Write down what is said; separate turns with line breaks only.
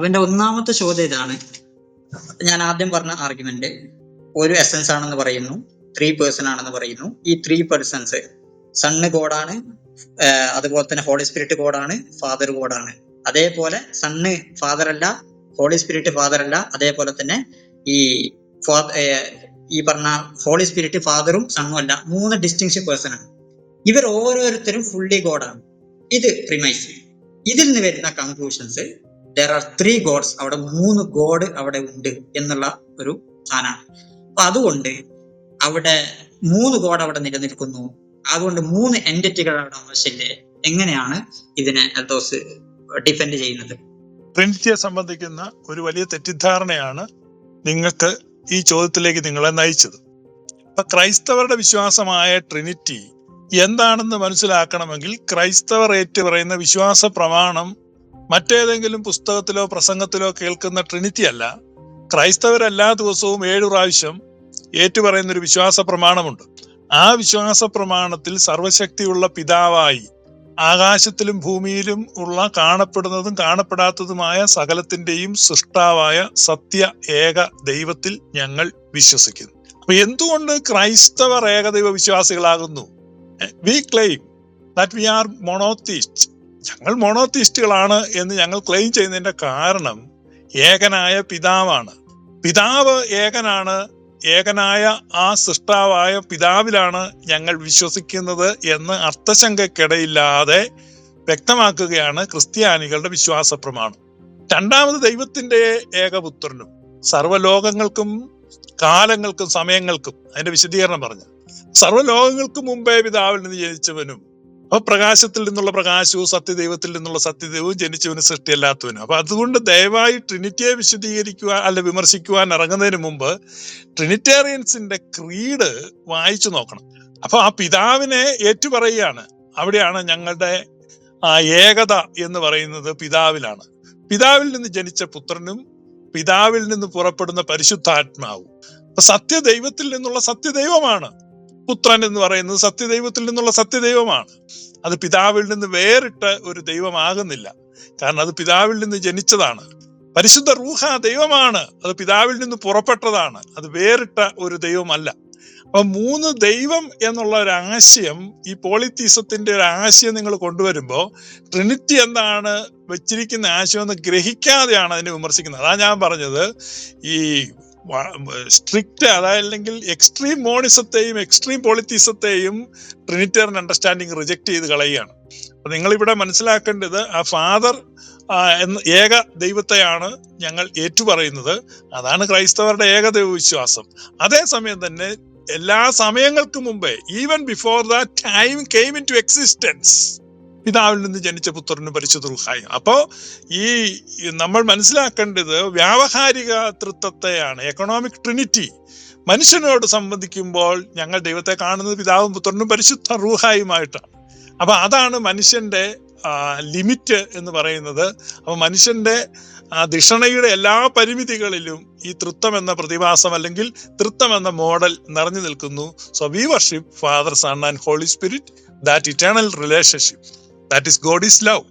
അപ്പൊ എന്റെ ഒന്നാമത്തെ ചോദ്യം ഇതാണ്. ഞാൻ ആദ്യം പറഞ്ഞ ആർഗ്യുമെന്റ് ഒരു എസൻസ് ആണെന്ന് പറയുന്നു ത്രീ പേഴ്സൺ ആണെന്ന് പറയുന്നു. ഈ ത്രീ പേഴ്സൺസ് സണ്ണ് ഗോഡാണ് അതുപോലെ തന്നെ ഹോളി സ്പിരിറ്റ് ഗോഡാണ് ഫാദർ ഗോഡാണ് അതേപോലെ സണ്ണ് ഫാദർ അല്ല ഹോളി സ്പിരിറ്റ് ഫാദർ അല്ല അതേപോലെ തന്നെ ഈ ഈ പറഞ്ഞ ഹോളി സ്പിരിറ്റ് ഫാദറും സണ്ണും അല്ല മൂന്ന് ഡിസ്റ്റിങ്ഷൻ പേഴ്സൺ ആണ്. ഇവർ ഓരോരുത്തരും ഫുള്ളി ഗോഡാണ് ഇത് പ്രിമൈസ് ഇതിൽ നിന്ന് വരുന്ന conclusions there are three gods അവിടെ മൂന്ന് ഗോഡ് അവിടെ ഉണ്ട് എന്നുള്ള ഒരു സാധനമാണ് അപ്പൊ അതുകൊണ്ട് അവിടെ മൂന്ന് ഗോഡ് അവിടെ നിലനിൽക്കുന്നു. അതുകൊണ്ട് മൂന്ന് എന്റിറ്റികൾ അവിടെ ആവശ്യമില്ലേ? എങ്ങനെയാണ് ഇതിനെ അൽദോസ് ഡിഫെൻഡ് ചെയ്യുന്നത്?
ട്രിനിറ്റിയെ സംബന്ധിക്കുന്ന ഒരു വലിയ തെറ്റിദ്ധാരണയാണ് നിങ്ങൾക്ക് ഈ ചോദ്യത്തിലേക്ക് നിങ്ങളെ നയിച്ചത്. അപ്പൊ ക്രൈസ്തവരുടെ വിശ്വാസമായ ട്രിനിറ്റി എന്താണെന്ന് മനസ്സിലാക്കണമെങ്കിൽ ക്രൈസ്തവർ ഏറ്റു പറയുന്ന വിശ്വാസ പ്രമാണം മറ്റേതെങ്കിലും പുസ്തകത്തിലോ പ്രസംഗത്തിലോ കേൾക്കുന്ന ട്രിനിറ്റി അല്ല. ക്രൈസ്തവർ എല്ലാ ദിവസവും ഏഴു പ്രാവശ്യം ഏറ്റുപറയുന്ന ഒരു വിശ്വാസ പ്രമാണമുണ്ട്. ആ വിശ്വാസ പ്രമാണത്തിൽ സർവശക്തിയുള്ള പിതാവായി ആകാശത്തിലും ഭൂമിയിലും ഉള്ള കാണപ്പെടുന്നതും കാണപ്പെടാത്തതുമായ സകലത്തിന്റെയും സൃഷ്ടാവായ സത്യ ഏക ദൈവത്തിൽ ഞങ്ങൾ വിശ്വസിക്കുന്നു. അപ്പൊ എന്തുകൊണ്ട് ക്രൈസ്തവർ ഏകദൈവ വിശ്വാസികളാകുന്നു we claim that we are monotheist ഞങ്ങൾ മൊണോത്തിസ്റ്റുകളാണ് എന്ന് ഞങ്ങൾ ക്ലെയിം ചെയ്യുന്നതിന്റെ കാരണം ഏകനായ പിതാവാണ്. പിതാവ് ഏകനാണ് ഏകനായ ആ സൃഷ്ടാവായ പിതാവിലാണ് ഞങ്ങൾ വിശ്വസിക്കുന്നത് എന്ന് അർത്ഥശങ്കക്കിടയില്ലാതെ വ്യക്തമാക്കുകയാണ് ക്രിസ്ത്യാനികളുടെ വിശ്വാസ പ്രമാണം രണ്ടാമത് ദൈവത്തിന്റെ ഏകപുത്രനും സർവലോകങ്ങൾക്കും കാലങ്ങൾക്കും സമയങ്ങൾക്കും അതിന്റെ വിശദീകരണം പറഞ്ഞു. സർവലോകങ്ങൾക്കും മുമ്പേ പിതാവിൽ നിന്ന് ജനിച്ചവനും അപ്പൊ പ്രകാശത്തിൽ നിന്നുള്ള പ്രകാശവും സത്യദൈവത്തിൽ നിന്നുള്ള സത്യദൈവവും ജനിച്ചവന് സൃഷ്ടിയല്ലാത്തവനും. അപ്പൊ അതുകൊണ്ട് ദയവായി ട്രിനിറ്റിയെ വിശദീകരിക്കുക അല്ല വിമർശിക്കുവാൻ ഇറങ്ങുന്നതിന് മുമ്പ് ട്രിനിറ്റേറിയൻസിന്റെ ക്രീഡ് വായിച്ചു നോക്കണം. അപ്പൊ ആ പിതാവിനെ ഏറ്റുപറയുകയാണ്. അവിടെയാണ് ഞങ്ങളുടെ ആ ഏകത എന്ന് പറയുന്നത് പിതാവിലാണ്. പിതാവിൽ നിന്ന് ജനിച്ച പുത്രനും പിതാവിൽ നിന്ന് പുറപ്പെടുന്ന പരിശുദ്ധാത്മാവും. സത്യദൈവത്തിൽ നിന്നുള്ള സത്യദൈവമാണ്. പുത്രൻ എന്ന് പറയുന്നത് സത്യദൈവത്തിൽ നിന്നുള്ള സത്യദൈവമാണ്. അത് പിതാവിൽ നിന്ന് വേറിട്ട ഒരു ദൈവമാകുന്നില്ല. കാരണം അത് പിതാവിൽ നിന്ന് ജനിച്ചതാണ്. പരിശുദ്ധ റൂഹ ദൈവമാണ്. അത് പിതാവിൽ നിന്ന് പുറപ്പെട്ടതാണ്. അത് വേറിട്ട ഒരു ദൈവമല്ല. അപ്പൊ മൂന്ന് ദൈവം എന്നുള്ള ഒരു ആശയം ഈ പോളിത്തീസത്തിന്റെ ഒരു ആശയം നിങ്ങൾ കൊണ്ടുവരുമ്പോൾ ട്രിനിറ്റി എന്താണ് വെച്ചിരിക്കുന്ന ആശയം എന്ന് ഗ്രഹിക്കാതെയാണ് അതിനെ വിമർശിക്കുന്നത്. അതാ ഞാൻ പറഞ്ഞത് ഈ സ്ട്രിക്റ്റ് അതായല്ലെങ്കിൽ എക്സ്ട്രീം മോണിസത്തെയും എക്സ്ട്രീം പോളിത്തീസത്തെയും ട്രിനിറ്റേറിയൻ അണ്ടർസ്റ്റാൻഡിങ് റിജക്ട് ചെയ്ത് കളയുകയാണ്. അപ്പൊ നിങ്ങളിവിടെ മനസ്സിലാക്കേണ്ടത് ആ ഫാദർ എന്ന ഏക ദൈവത്തെയാണ് ഞങ്ങൾ ഏറ്റുപറയുന്നത്. അതാണ് ക്രൈസ്തവരുടെ ഏകദൈവ വിശ്വാസം. അതേസമയം തന്നെ എല്ലാ സമയങ്ങൾക്കും മുമ്പേ even before the time came into existence പിതാവിൽ നിന്ന് ജനിച്ച പുത്രനും പരിശുദ്ധ അപ്പോൾ അപ്പോ ഈ നമ്മൾ മനസ്സിലാക്കേണ്ടത് വ്യാവഹാരിക തൃത്വത്തെയാണ് എക്കണോമിക് ട്രിനിറ്റി മനുഷ്യനോട് സംബന്ധിക്കുമ്പോൾ ഞങ്ങൾ ദൈവത്തെ കാണുന്നത് പിതാവും പുത്രനും പരിശുദ്ധ റൂഹായുമായിട്ടാണ്. അപ്പൊ അതാണ് മനുഷ്യന്റെ ലിമിറ്റ് എന്ന് പറയുന്നത്. അപ്പൊ മനുഷ്യന്റെ ധിഷണയുടെ എല്ലാ പരിമിതികളിലും ഈ തൃത്വം എന്ന പ്രതിഭാസം അല്ലെങ്കിൽ തൃത്വം എന്ന മോഡൽ നിറഞ്ഞു നിൽക്കുന്നു. So we worship father son and holy spirit that eternal relationship that is god is love